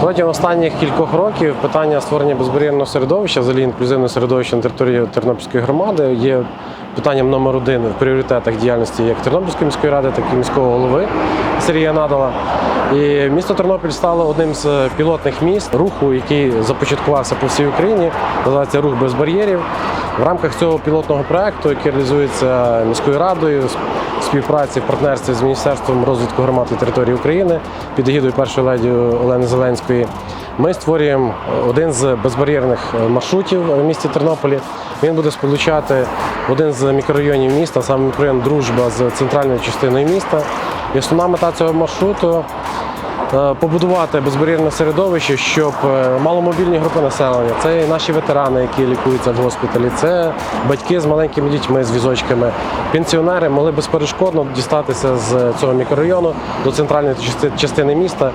Протягом останніх кількох років питання створення безбар'єрного середовища, взагалі інклюзивного середовища на території Тернопільської громади є питанням номер один в пріоритетах діяльності як Тернопільської міської ради, так і міського голови Сергія Надала. І місто Тернопіль стало одним з пілотних міст руху, який започаткувався по всій Україні. Називається рух без бар'єрів. В рамках цього пілотного проекту, який реалізується міською радою, в співпраці в партнерстві з Міністерством розвитку громад і території України під егідою першої леді Олени Зеленської, ми створюємо один з безбар'єрних маршрутів в місті Тернополі. Він буде сполучати один з мікрорайонів міста, саме мікрорайон Дружба з центральною частиною міста. І основна мета цього маршруту е, побудувати безбар'єрне середовище, щоб е, маломобільні групи населення, це і наші ветерани, які лікуються в госпіталі, це батьки з маленькими дітьми, з візочками, пенсіонери могли безперешкодно дістатися з цього мікрорайону до центральної части- частини міста.